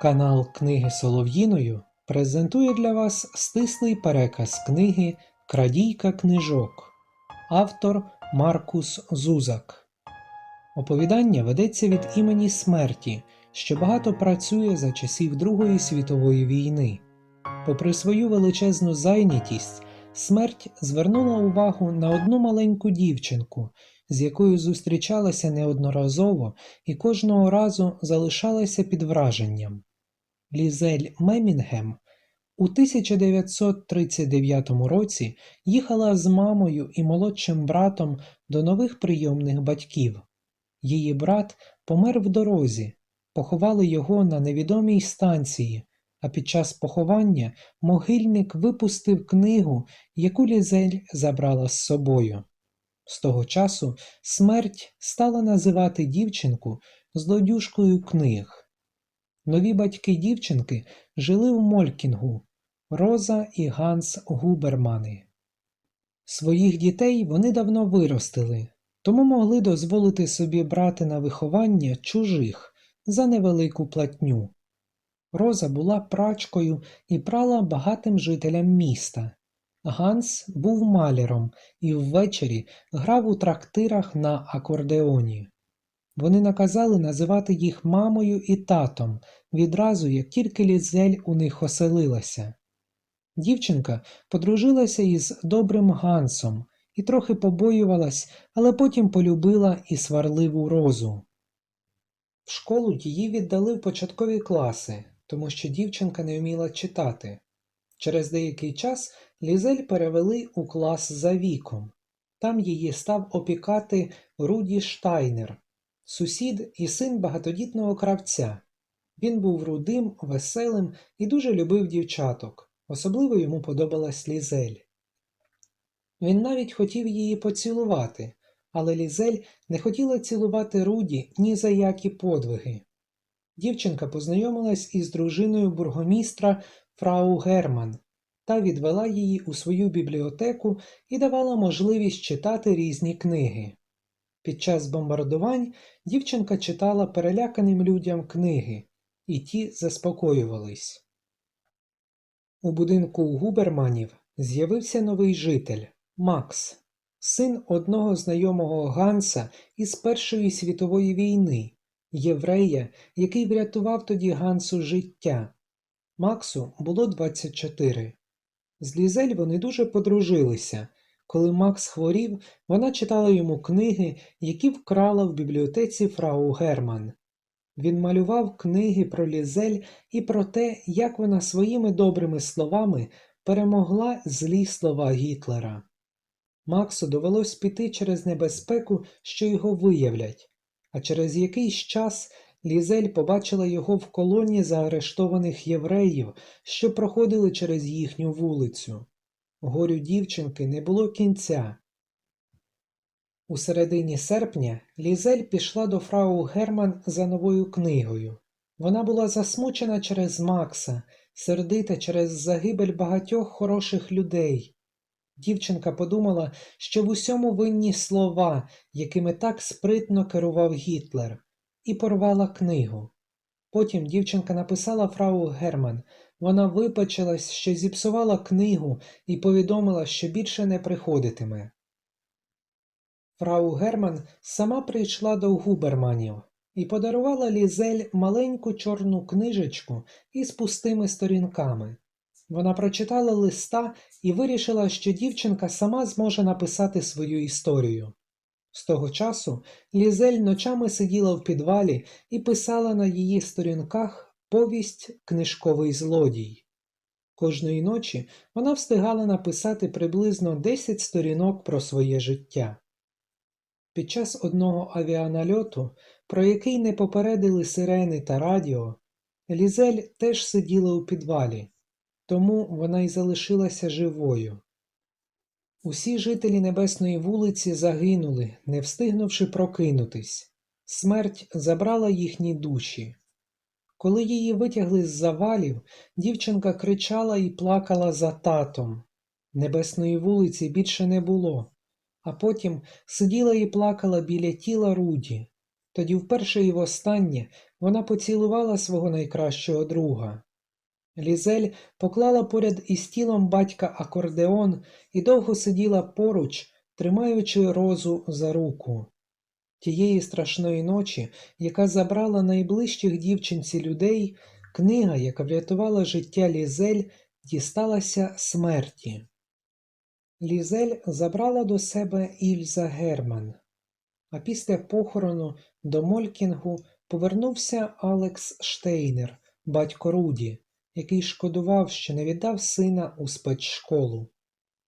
Канал Книги Солов'їною презентує для вас стислий переказ книги Крадійка книжок. Автор Маркус Зузак. Оповідання ведеться від імені смерті, що багато працює за часів Другої світової війни. Попри свою величезну зайнятість, смерть звернула увагу на одну маленьку дівчинку, з якою зустрічалася неодноразово і кожного разу залишалася під враженням. Лізель Мемінгем у 1939 році їхала з мамою і молодшим братом до нових прийомних батьків. Її брат помер в дорозі, поховали його на невідомій станції, а під час поховання могильник випустив книгу, яку Лізель забрала з собою. З того часу смерть стала називати дівчинку злодюжкою книг. Нові батьки дівчинки жили в Молькінгу Роза і Ганс Губермани. Своїх дітей вони давно виростили, тому могли дозволити собі брати на виховання чужих за невелику платню. Роза була прачкою і прала багатим жителям міста. Ганс був маляром і ввечері грав у трактирах на акордеоні. Вони наказали називати їх мамою і татом відразу, як тільки лізель у них оселилася. Дівчинка подружилася із добрим Гансом і трохи побоювалась, але потім полюбила і сварливу розу. В школу її віддали в початкові класи, тому що дівчинка не вміла читати. Через деякий час Лізель перевели у клас за віком. Там її став опікати Руді Штайнер, сусід і син багатодітного кравця. Він був рудим, веселим і дуже любив дівчаток. Особливо йому подобалась Лізель. Він навіть хотів її поцілувати, але Лізель не хотіла цілувати Руді ні за які подвиги. Дівчинка познайомилась із дружиною бургомістра Фрау Герман та відвела її у свою бібліотеку і давала можливість читати різні книги. Під час бомбардувань дівчинка читала переляканим людям книги, і ті заспокоювались. У будинку Губерманів з'явився новий житель Макс, син одного знайомого Ганса із Першої світової війни, єврея, який врятував тоді Гансу життя. Максу було 24. З Лізель вони дуже подружилися. Коли Макс хворів, вона читала йому книги, які вкрала в бібліотеці фрау Герман. Він малював книги про Лізель і про те, як вона своїми добрими словами перемогла злі слова Гітлера. Максу довелось піти через небезпеку, що його виявлять, а через якийсь час Лізель побачила його в колоні заарештованих євреїв, що проходили через їхню вулицю. Горю дівчинки не було кінця. У середині серпня Лізель пішла до фрау Герман за новою книгою. Вона була засмучена через Макса, сердита через загибель багатьох хороших людей. Дівчинка подумала, що в усьому винні слова, якими так спритно керував Гітлер, і порвала книгу. Потім дівчинка написала фрау Герман. Вона випачилась, що зіпсувала книгу і повідомила, що більше не приходитиме. Фрау Герман сама прийшла до губерманів і подарувала Лізель маленьку чорну книжечку із пустими сторінками. Вона прочитала листа і вирішила, що дівчинка сама зможе написати свою історію. З того часу Лізель ночами сиділа в підвалі і писала на її сторінках повість Книжковий злодій. Кожної ночі вона встигала написати приблизно 10 сторінок про своє життя. Під час одного авіанальоту, про який не попередили сирени та радіо, Лізель теж сиділа у підвалі, тому вона й залишилася живою. Усі жителі Небесної вулиці загинули, не встигнувши прокинутись. Смерть забрала їхні душі. Коли її витягли з завалів, дівчинка кричала і плакала за татом. Небесної вулиці більше не було, а потім сиділа і плакала біля тіла Руді. Тоді вперше і востаннє вона поцілувала свого найкращого друга. Лізель поклала поряд із тілом батька акордеон і довго сиділа поруч, тримаючи розу за руку. Тієї страшної ночі, яка забрала найближчих дівчинці людей, книга, яка врятувала життя Лізель, дісталася смерті. Лізель забрала до себе Ільза Герман, а після похорону до Молькінгу повернувся Алекс Штейнер, батько Руді, який шкодував, що не віддав сина у спецшколу.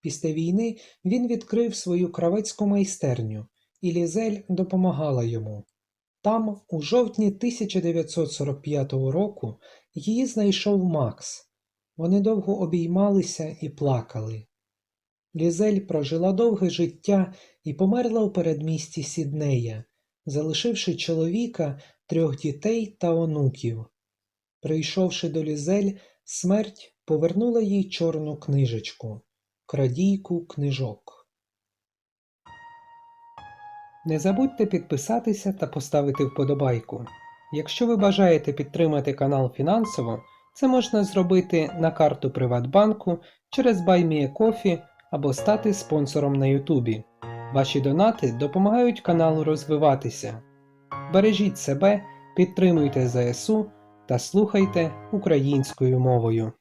Після війни він відкрив свою кравецьку майстерню, і Лізель допомагала йому. Там, у жовтні 1945 року, її знайшов Макс. Вони довго обіймалися і плакали. Лізель прожила довге життя і померла у передмісті Сіднея, залишивши чоловіка, трьох дітей та онуків. Прийшовши до Лізель, смерть повернула їй чорну книжечку, крадійку книжок. Не забудьте підписатися та поставити вподобайку. Якщо ви бажаєте підтримати канал фінансово, це можна зробити на карту Приватбанку через BuyMeACoffee або стати спонсором на Ютубі. Ваші донати допомагають каналу розвиватися. Бережіть себе, підтримуйте ЗСУ та слухайте українською мовою.